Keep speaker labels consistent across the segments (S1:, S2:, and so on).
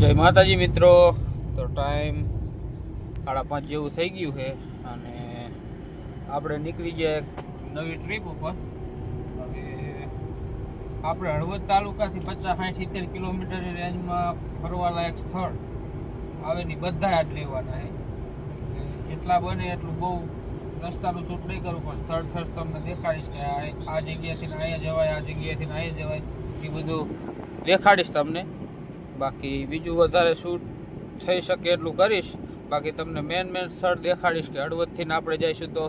S1: જય માતાજી મિત્રો. તો ટાઈમ સાડા પાંચ જેવું થઈ ગયું છે અને આપણે નીકળી ગયા એક નવી ટ્રીપ ઉપર. હવે આપણે હળવદ તાલુકાથી પચાસ સાઠ સિત્તેર કિલોમીટરની રેન્જમાં ફરવાલાયક સ્થળ. આવેની બધા યાદ લેવાના છે. જેટલા બને એટલું બહુ રસ્તાનું શૂટ નહીં કરું, પણ સ્થળ સ્થળ તમને દેખાડીશ કે આ જગ્યાથી અહીંયા જવાય, આ જગ્યાથી અહીંયા જવાય. એ બધું દેખાડીશ તમને. બાકી બીજું વધારે શૂટ થઈ શકે એટલું કરીશ. બાકી તમને મેન મેન સ્થળ દેખાડીશ કે હળવદથી ને આપણે જઈશું તો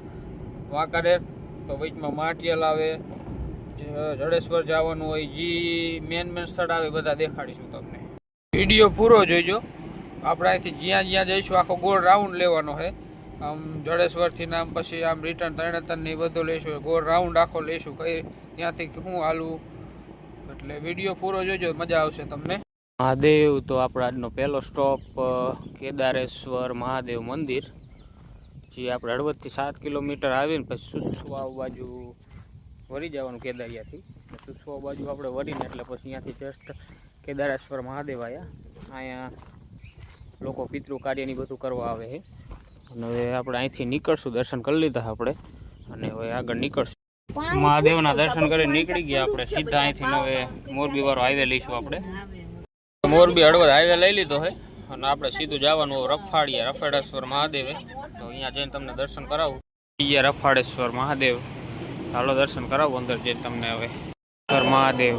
S1: વાંકાનેર, તો વચમાં માટિયલ આવે જડેશ્વર જવાનું હોય, જે મેન મેન સ્થળ આવે બધા દેખાડીશું તમને. વીડિયો પૂરો જોઈજો આપણે અહીંથી જ્યાં જ્યાં જઈશું, આખો ગોળ રાઉન્ડ લેવાનો છે. આમ જડેશ્વરથી ને આમ પછી આમ રિટર્ન તરણેતર ને એ બધું લઈશું ગોળ રાઉન્ડ આખો લઈશું કઈ ત્યાંથી શું હાલું. એટલે વીડિયો પૂરો જોજો, મજા આવશે તમને. મહાદેવ તો આપણો આજનો પહેલો સ્ટોપ કેદારેશ્વર મહાદેવ મંદિર જે આપણે હળવદથી સાત કિલોમીટર આવીને પછી સુસવાવ બાજુ વળી જવાનું કેદારિયાથી. સુસવાવ બાજુ આપણે વળીને એટલે પછી ત્યાંથી જસ્ટ કેદારેશ્વર મહાદેવ આવ્યા અહીંયા લોકો પિતૃ કાર્યની બધું કરવા આવે છે. અને હવે આપણે અહીંથી નીકળશું દર્શન કરી લીધા આપણે. અને હવે આગળ નીકળશું. મહાદેવના દર્શન કરીને નીકળી ગયા આપણે. સીધા અહીંથી હવે મોરબી વાળો હાઈવે લઈશું આપણે. મોરબી હળવદ હાઈવે લઈ લીધો છે. અને આપણે સીધું જવાનું રફાડીએ રફાડેશ્વર મહાદેવે. તો અહીંયા જઈને તમને દર્શન કરાવું. અહીંયા રફાડેશ્વર મહાદેવ. ચાલો દર્શન કરાવું અંદર જઈને તમને હવે. મહાદેવ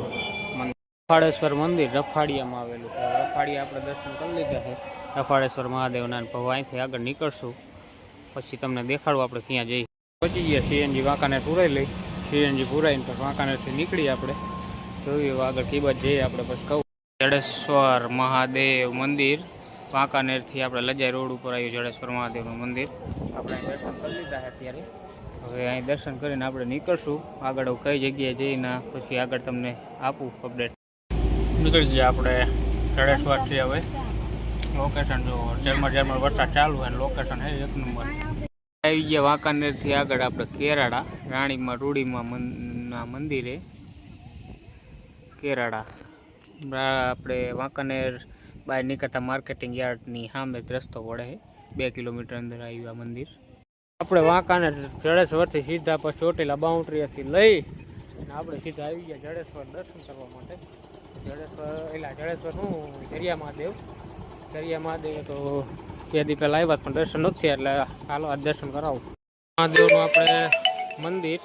S1: રફાડેશ્વર મંદિર રફાડિયામાં આવેલું છે. રફાડિયા આપણે દર્શન કરી લીધા છે. રફાડેશ્વર મહાદેવના ભાવ અહીંથી આગળ નીકળશું. પછી તમને દેખાડું આપણે ક્યાં જઈ પહોંચી ગયા સીએનજી વાંકાને પુરાઈ લઈ. સીએનજી પુરાઈને તો વાંકાનેરથી નીકળી આપણે. જોઈએ આગળ કઈ બાજુ જઈએ આપણે, પછી કહું. જડેશ્વર મહાદેવ મંદિર. વાંકાનેરથી આપણે લજાઈ રોડ ઉપર આવ્યું જડેશ્વર મહાદેવનું મંદિર. આપણે દર્શન કરી લીધા અત્યારે. હવે અહીં દર્શન કરીને આપણે નીકળશું. આગળ કઈ જગ્યાએ જઈને પછી આગળ તમને આપું અપડેટ નીકળી ગયા આપણે જડેશ્વરથી હવે. લોકેશન જો ઝરમર ઝરમર વરસાદ ચાલુ હોય લોકેશન હે એક નંબર. આવી ગયા વાંકાનેરથી આગળ આપણે કેરાડા રાણીમાં રૂડીમાં મંદિરે. કેરાડા આપણે વાંકાનેર બહાર નીકળતા માર્કેટિંગ યાર્ડની સામે જ રસ્તો પડે બે કિલોમીટર અંદર આવ્યું આ મંદિર. આપણે વાંકાનેર જડેશ્વરથી સીધા પછી ચોટીલા બાઉન્ડ્રીથી લઈ અને આપણે સીધા આવી ગયા જડેશ્વર દર્શન કરવા માટે. જડેશ્વર, એટલે જડેશ્વર શું? દરિયા મહાદેવ. દરિયા મહાદેવ તો બે દી પહેલાં આવ્યા પણ દર્શન નથી એટલે હાલો આ દર્શન કરાવું. મહાદેવનું આપણે મંદિર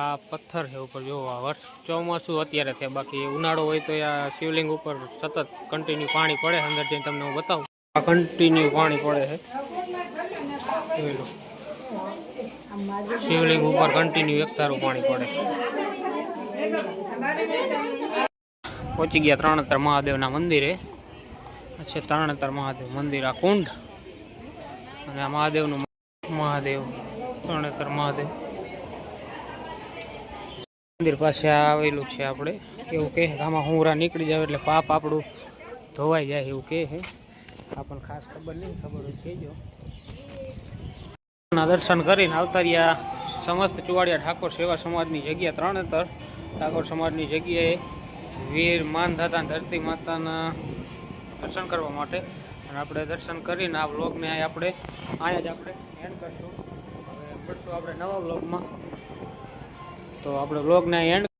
S1: આ પથ્થર છે ઉપર, જો આ વર્ષ ચોમાસું અત્યારે છે, બાકી ઉનાળો હોય તો આ શિવલિંગ ઉપર સતત કન્ટિન્યુ પાણી પડે અંદર જઈને તમને હું બતાવું. આ કન્ટિન્યુ પાણી પડે છે. શિવલિંગ ઉપર કન્ટિન્યુ એક સારું પાણી પડે પહોંચી ગયા ત્રણેતર મહાદેવના મંદિરે. છે ત્રણેતર મહાદેવ મંદિર આ કુંડ. અને આ મહાદેવનું મહાદેવ, ત્રણેતર મહાદેવ. મંદિર પાસે આવેલું છે આપણે. એવું કહે, આમાં હુંરા નીકળી જાય એટલે પાપ આપણું ધોવાઈ જાય એવું કહે છે આપણને ખાસ ખબર નહીં, ખબર હોય કહેજો. દર્શન કરીને આવતા રહ્યા સમસ્ત ચુવાડિયા ઠાકોર સેવા સમાજની જગ્યા ત્રણેતર ઠાકોર સમાજની જગ્યાએ વીર માનધાતા ધરતી માતાના દર્શન કરવા માટે. અને આપણે દર્શન કરીને આ બ્લોગને આપણે અહીંયા જ આપણે એન્ડ કરશું. હવે મળશું આપણે નવા વ્લોગમાં. તો આપણે વ્લોગને એન્ડ